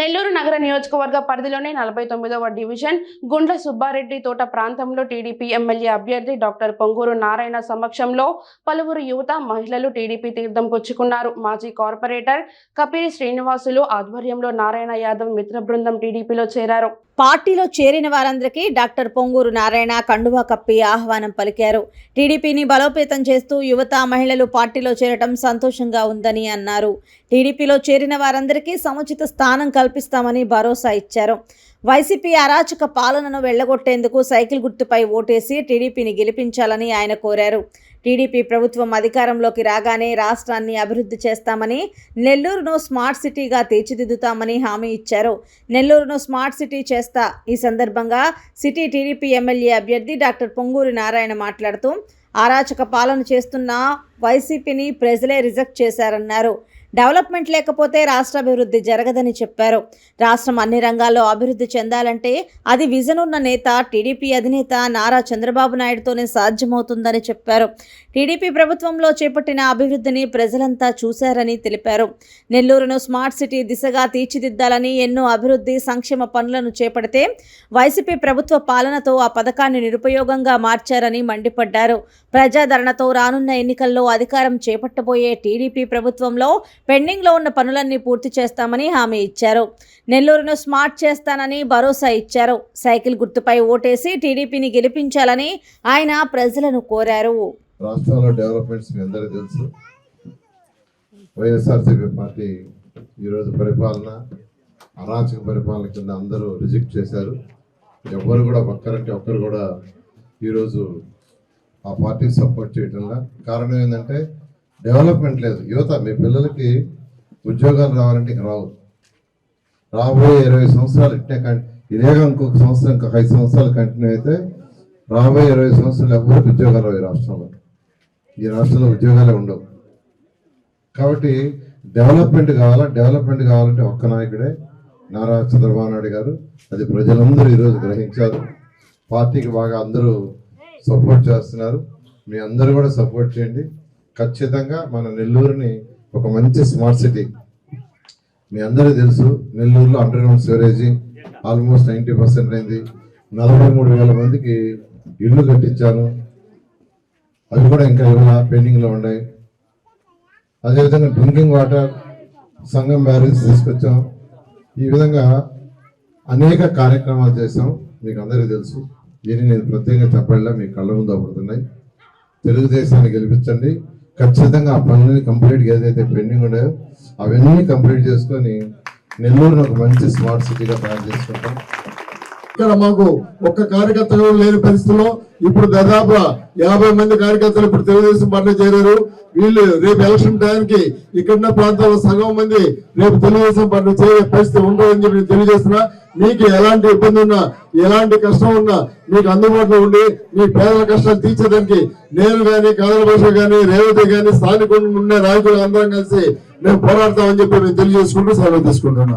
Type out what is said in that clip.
నెల్లూరు నగర నియోజకవర్గ పరిధిలోని నలభై తొమ్మిదవ డివిజన్ గుండ్ల సుబ్బారెడ్డి తోట ప్రాంతంలో టీడీపీ ఎమ్మెల్యే అభ్యర్థి డాక్టర్ పొంగూరు నారాయణ సమక్షంలో పలువురు యువత మహిళలు టీడీపీ తీర్థం పుచ్చుకున్నారు మాజీ కార్పొరేటర్ కపిరి శ్రీనివాసులు ఆధ్వర్యంలో నారాయణ యాదవ్ మిత్ర బృందం టీడీపీలో చేరారు. పార్టీలో చేరిన వారందరికీ డాక్టర్ పొంగూరు నారాయణ కండువా కప్పి ఆహ్వానం పలికారు. టీడీపీని బలోపేతం చేస్తూ యువత మహిళలు పార్టీలో చేరటం సంతోషంగా ఉందని అన్నారు. టీడీపీలో చేరిన వారందరికీ సముచిత స్థానం కల్పిస్తామని భరోసా ఇచ్చారు. వైసీపీ అరాచక పాలనను వెళ్ళగొట్టేందుకు సైకిల్ గుర్తుపై ఓటేసి టీడీపీని గెలిపించాలని ఆయన కోరారు. టీడీపీ ప్రభుత్వం అధికారంలోకి రాగానే రాష్ట్రాన్ని అభివృద్ధి చేస్తామని నెల్లూరును స్మార్ట్ సిటీగా తీర్చిదిద్దుతామని హామీ ఇచ్చారు. నెల్లూరును స్మార్ట్ సిటీ చేస్తా ఈ సందర్భంగా సిటీ టీడీపీ ఎమ్మెల్యే అభ్యర్థి డాక్టర్ పొంగూరి నారాయణ మాట్లాడుతూ అరాచక పాలన చేస్తున్న వైసీపీని ప్రజలే రిజెక్ట్ చేశారన్నారు. డెవలప్మెంట్ లేకపోతే రాష్ట్ర అభివృద్ధి జరగదని చెప్పారు. రాష్ట్రం అన్ని రంగాల్లో అభివృద్ధి చెందాలంటే అది విజన్ ఉన్న నేత టీడీపీ అధినేత నారా చంద్రబాబు నాయుడుతోనే సాధ్యమవుతుందని చెప్పారు. టీడీపీ ప్రభుత్వంలో చేపట్టిన అభివృద్ధిని ప్రజలంతా చూశారని తెలిపారు. నెల్లూరును స్మార్ట్ సిటీ దిశగా తీర్చిదిద్దాలని ఎన్నో అభివృద్ధి సంక్షేమ పనులను చేపడితే వైసీపీ ప్రభుత్వ పాలనతో ఆ పథకాన్ని నిరుపయోగంగా మార్చారని మండిపడ్డారు. ప్రజాదరణతో రానున్న ఎన్నికల్లో అధికారం చేపట్టబోయే టీడీపీ ప్రభుత్వంలో పెండింగ్లో ఉన్న పనులన్నీ పూర్తి చేస్తామని హామీ ఇచ్చారు. నెల్లూరును స్మార్ట్ చేస్తానని భరోసా ఇచ్చారు. సైకిల్ గుర్తుపై ఓటేసి టీడీపీని గెలిపించాలని ఆయన ప్రజలను కోరారు. రాష్ట్రంలో డెవలప్మెంట్స్ మీ అందరికీ తెలుసు. వైఎస్ఆర్సీపీ పార్టీ ఈరోజు పరిపాలన అరాచక పరిపాలన కింద అందరూ రిజెక్ట్ చేశారు. ఎవ్వరు కూడా ఒక్కరంటే ఒక్కరు కూడా ఈరోజు ఆ పార్టీకి సపోర్ట్ చేయటంలా. కారణం ఏంటంటే డెవలప్మెంట్ లేదు. యువత మీ పిల్లలకి ఉద్యోగాలు రావాలంటే ఇక రావు. రాబోయే ఇరవై సంవత్సరాలు ఇట్టే ఇదేగా ఇంకొక సంవత్సరం ఇంకొక ఐదు సంవత్సరాలు కంటిన్యూ అయితే రాబోయే ఇరవై సంవత్సరాలు ఎవరికి ఉద్యోగాలు రావు ఈ రాష్ట్రంలో. ఈ రాష్ట్రంలో ఉద్యోగాలే ఉండవు. కాబట్టి డెవలప్మెంట్ కావాలా? డెవలప్మెంట్ కావాలంటే ఒక్క నాయకుడే నారా చంద్రబాబు నాయుడు గారు. అది ప్రజలందరూ ఈరోజు గ్రహించారు. పార్టీకి బాగా అందరూ సపోర్ట్ చేస్తున్నారు. మీ అందరూ కూడా సపోర్ట్ చేయండి. ఖచ్చితంగా మన నెల్లూరుని ఒక మంచి స్మార్ట్ సిటీ మీ అందరూ తెలుసు నెల్లూరులో underground storage almost ninety percent అయింది. నలభై మూడు వేల మందికి ఇల్లు కట్టించాను అవి కూడా ఇంకా ఇవాళ పెండింగ్లో ఉన్నాయి. అదేవిధంగా డ్రింకింగ్ వాటర్ సంఘం బ్యారెన్స్ తీసుకొచ్చాం. ఈ విధంగా అనేక కార్యక్రమాలు చేసాం మీకు అందరికీ తెలుసు. దీన్ని నేను ప్రత్యేకంగా చెప్పాలా? మీ కళ్ళ ముందు పడుతున్నాయి తెలుగుదేశాన్ని గెలిపించండి. ఖచ్చితంగా ఆ పనులని కంప్లీట్గా ఏదైతే పెండింగ్ ఉన్నాయో అవన్నీ కంప్లీట్ చేసుకొని నెల్లూరుని ఒక మంచి స్మార్ట్ సిటీగా తయారు చేసుకుంటాం. ఇక్కడ మాకు ఒక్క కార్యకర్త కూడా లేని పరిస్థితిలో ఇప్పుడు దాదాపు యాభై మంది కార్యకర్తలు ఇప్పుడు తెలుగుదేశం పార్టీ చేరారు. వీళ్ళు రేపు ఎలక్షన్ టైంకి ఇక్కడ ప్రాంతాల్లో సగం మంది రేపు తెలుగుదేశం పార్టీ చేరే పరిస్థితి ఉండదని చెప్పి నేను తెలియజేస్తున్నా. మీకు ఎలాంటి ఇబ్బంది ఉన్నా ఎలాంటి కష్టం ఉన్నా మీకు అందుబాటులో ఉండి మీ పేదల కష్టాలు తీర్చేదానికి నేను కానీ కాదల భాష కానీ రేవతి కానీ స్థానికంగా ఉండే నాయకులు అందరం కలిసి మేము పోరాడతామని చెప్పి మేము తెలియజేసుకుంటూ సెలవు తీసుకుంటున్నాం